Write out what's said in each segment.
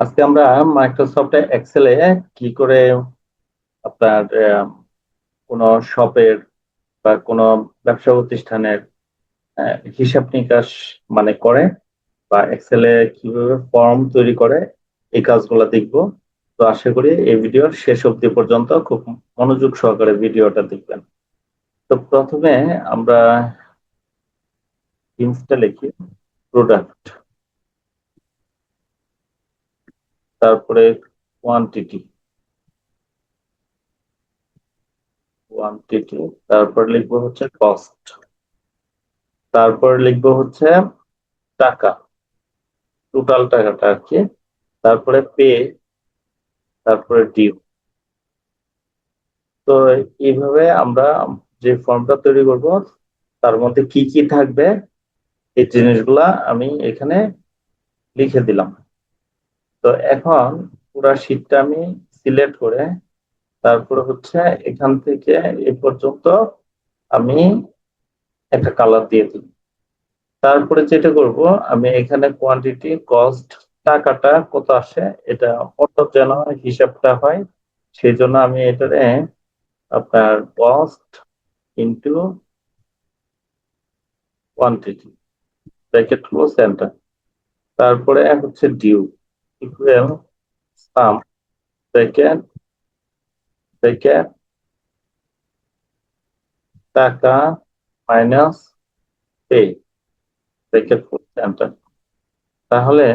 আজকে আমরা মাইক্রোসফট এক্সেলে কি করে আপনার কোন শপের বা কোন ব্যবসা প্রতিষ্ঠানের হিসাব নিকাশ মানে করে বা এক্সেলে কীভাবে ফর্ম তৈরি করে, এই কাজগুলো দেখব। তো আশা করি এই ভিডিওর শেষ অবধি পর্যন্ত খুব মনোযোগ সহকারে ভিডিওটা দেখবেন। তো প্রথমে আমরা ইনস্টা লিখি প্রোডাক্ট তারপরে কোয়ান্টিটি কোয়ান্টিটি তারপর লিখব হচ্ছে কস্ট তারপর লিখব হচ্ছে টাকা টোটাল টাকাটা আর কি, তারপরে পে তারপরে ডিউ তো এইভাবে আমরা যে ফর্মটা তৈরি করব, তার মধ্যে কি কি থাকবে, এই জিনিসগুলা আমি এখানে লিখে দিলাম। তো এখন পুরো শীটটা আমি সিলেক্ট করে তারপরে হচ্ছে এখান থেকে এ পর্যন্ত আমি একটা কালার দিয়ে দিই। তারপরে যেটা করব, আমি এখানে কোয়ান্টিটি কস্ট টাকাটা কত আসে, এটা কত যেন হিসাবটা হয় সেই জন্য আমি এটারে আপনার cost into quantity bracket close centre তারপরে হচ্ছে due equal sum bracket bracket টাকা মাইনাস পে ক্লোজ সেন্টার তাহলে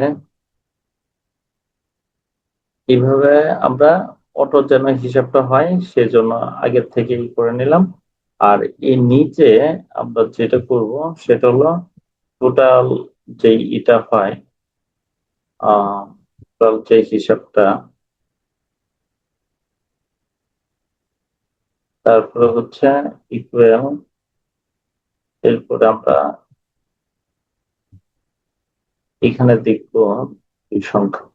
এইভাবে আমরা অটো যেন হিসাবটা হয়, সেজন্য আগের থেকেই করে নিলাম। আর এই নিচে আমরা যেটা করব, সেটা হলো টোটাল যে ইটা হয় টোটাল যে হিসাবটা তারপরে হচ্ছে ইকুয়াল এরপরে আমরা এখানে দেখব এই সংখ্যা।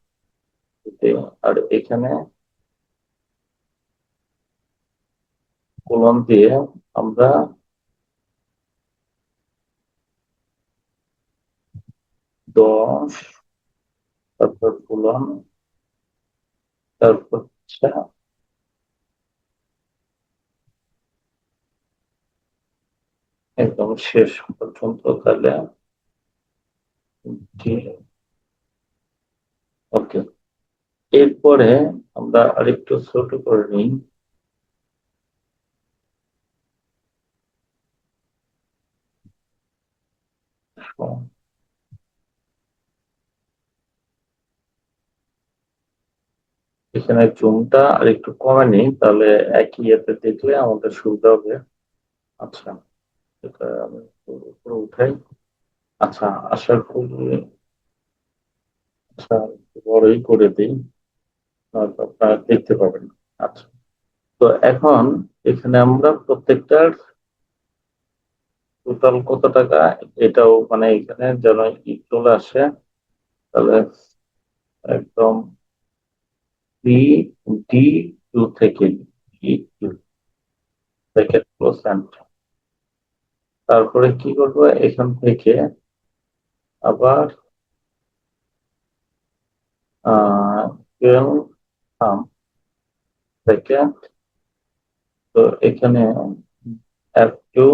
আর এখানে কলম দিয়ে আমরা দশ তারপর ফুলন তারপর হচ্ছে একদম শেষ পর্যন্ত তাহলে ওকে এরপরে আমরা আরেকটু ছোট করে নিই। এখানে জুমটা আর একটু কমে নিই, তাহলে একই ইয়েতে দেখলে আমাদের সুবিধা হবে। আচ্ছা এটা আমি উপরে উঠাই। আচ্ছা আশা করি আচ্ছা বড়ই করে দিই আপনারা দেখতে পাবেন। আচ্ছা তো এখন এখানে আমরা প্রত্যেকটার টোটাল কত টাকা? এটাও মানে এখানে যেন চলে আসে, তাহলে একদম ডি ডি টু থেকে ডি টু ব্র্যাকেট পার্সেন্ট তারপরে কি করব? এখান থেকে আবার সেকেন্ড তো এখানে এফ টু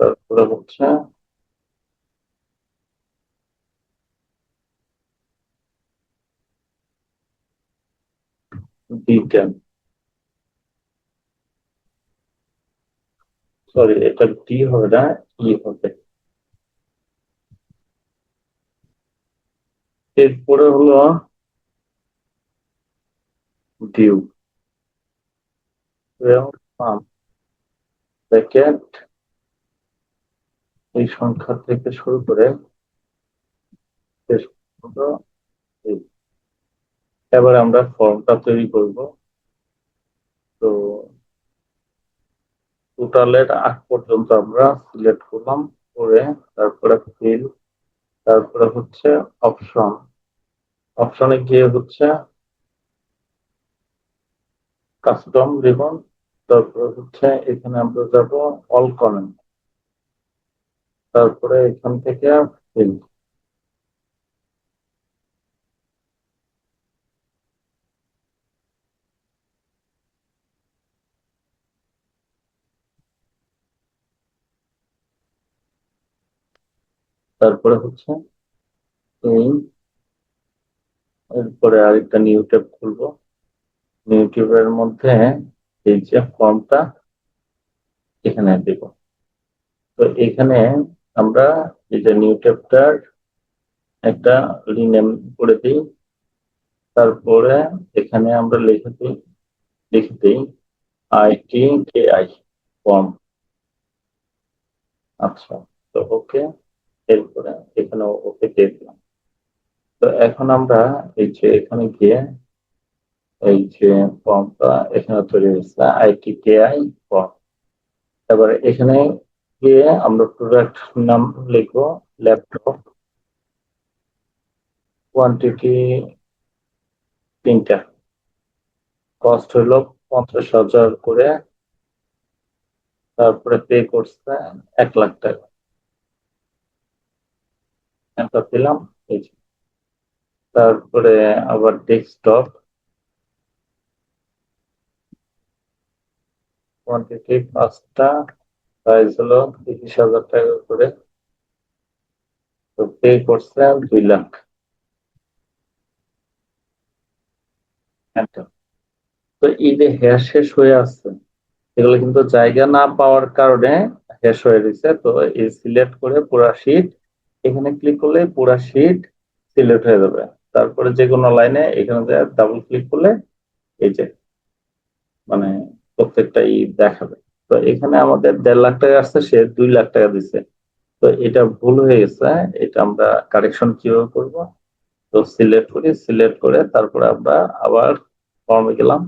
তারপরে হচ্ছে বিজ্ঞান সরি এটা ডি হবে না ই হবে। এরপরে হলো ডিউ সেকেন্ড এই সংখ্যা থেকে শুরু করে শেষ এবার আমরা ফর্মটা তৈরি করব। তো টোটালের আট পর্যন্ত আমরা সিলেক্ট করলাম, করে তারপরে ফিল তারপরে হচ্ছে অপশন অপশনে গিয়ে হচ্ছে কাস্টম রিবন তারপরে হচ্ছে এখানে আমরা যাব অল কমেন্ট তারপরে এখান থেকে ফিল তারপরে হচ্ছে এই এরপরে আরেকটা নিউ ট্যাব খুলবো। নিউ ট্যাবের মধ্যে এই যে ফর্মটা এখানে দেব। তো এখানে আমরা এই যে নিউ ট্যাবটার একটা রিনেম করে দিই, তারপরে এখানে আমরা লিখে দিই লিখে দিই আইটি কে আই ফর্ম আচ্ছা তো ওকে এরপরে এখানে ওকে দিয়ে দিলাম। তো এখন আমরা এই যে এখানে গিয়ে এই যে ফর্মটা এখানে তৈরি হয়েছে আইটি কে আই ফর্ম এবারে এখানে গিয়ে আমরা প্রোডাক্ট নাম লিখব ল্যাপটপ কোয়ান্টিটি তিনটা কস্ট হলো পঞ্চাশ হাজার করে, তারপরে পে করছে এক লাখ টাকা। এটা দিলাম এই। তারপরে আবার ডেস্কটপ কোয়ান্টিটি পাঁচটা প্রাইস হলো তিরিশ হাজার টাকা করে তো পে করছে দুই লাখ. তো ঈদে যে হ্যাশ শেষ হয়ে আসছে, এগুলো কিন্তু জায়গা না পাওয়ার কারণে হ্যাশ হয়ে গেছে তো এই সিলেক্ট করে পুরা শীট এখানে ক্লিক করলে পুরা শীট সিলেক্ট হয়ে যাবে। তারপরে যে কোনো লাইনে এখানে ডাবল ক্লিক করলে এই যে মানে প্রত্যেকটাই দেখাবে। তো এখানে আমাদের দেড় লাখ টাকা আসছে, সে দুই লাখ টাকা দিচ্ছে তো এটা ভুল হয়ে গেছে এটা আমরা কারেকশন কীভাবে করব? তো সিলেক্ট করি সিলেক্ট করে তারপরে আমরা আবার ফর্মে গেলাম।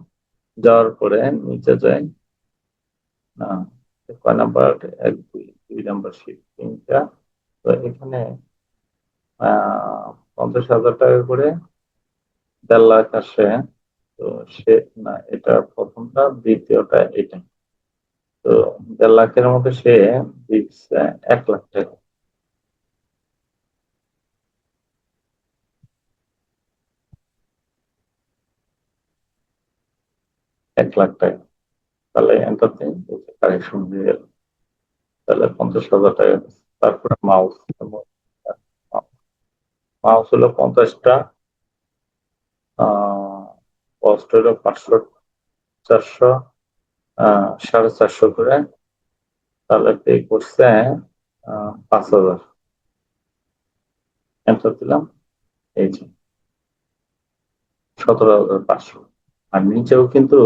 যাওয়ার পরে নিচে যাই। না, কয় নাম্বার? এক, দুই দুই নাম্বার শিট তিনটা। তো এখানে পঞ্চাশ হাজার টাকা করে দেড় লাখ আসে। তো সে, না, এটা প্রথমটা, দ্বিতীয়টা, এটা। তো দেড় লাখের মধ্যে সে দিচ্ছে এক লাখ টাকা। এক লাখ টাকা। তাহলে এন্টারতে কারেকশন হয়ে গেল। তাহলে পঞ্চাশ হাজার টাকা তারপরে মাউস মাউস হলো পঞ্চাশটা। কস্ট হলো পাঁচশো, চারশো সাড়ে চারশো করে। তাহলে পে করছে পাঁচ হাজার। এন্টার দিলাম? এই যে। সতেরো হাজার পাঁচশো। আর নিচেও কিন্তু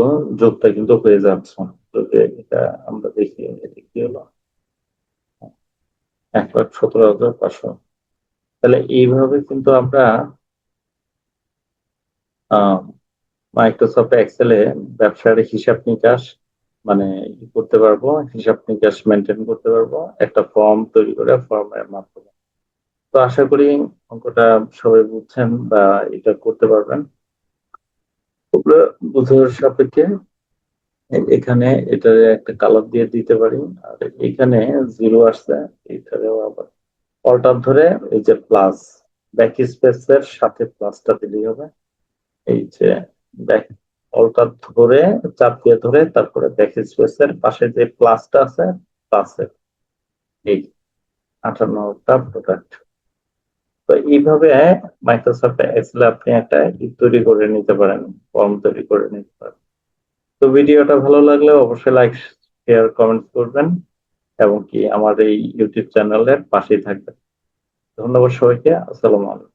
যোগটা কিন্তু হয়ে যাচ্ছে। যদি এটা আমরা দেখি, এটা কি হলো? এক লাখ সতেরো হাজার পাঁচশো। তাহলে এইভাবে কিন্তু আমরা মাইক্রোসফট এক্সেলে ব্যবসার হিসাব নিকাশ মানে করতে পারব, হিসাব নিকাশ মেনটেন করতে পারব, একটা ফর্ম তৈরি করে ফর্মের মাধ্যমে। তো আশা করি অঙ্কটা সবাই বুঝছেন বা এটা করতে পারবেন। বোঝার সাপেক্ষে এখানে এটা একটা কালার দিয়ে দিতে পারি। আর এখানে জিরো আসছে, এটারেও আবার অল্টার ধরে এই যে প্লাস ব্যাক স্পেসের সাথে প্লাসটা দিলেই হবে। এই যে ব্যাক অল্টার ধরে, চাপ দিয়ে ধরে তারপরে ব্যাক স্পেসের পাশে যে প্লাসটা আছে প্লাসের এই আটান্নটা প্রোডাক্ট তো এইভাবে মাইক্রোসফট এক্সেলে আপনি একটা তৈরি করে নিতে পারেন ফর্ম তৈরি করে নিতে পারেন। তো ভিডিওটা ভালো লাগলে অবশ্যই লাইক শেয়ার কমেন্ট করবেন এবং কি আমার এই ইউটিউব চ্যানেলের পাশেই থাকবেন। ধন্যবাদ সবাইকে, আসসালামু আলাইকুম।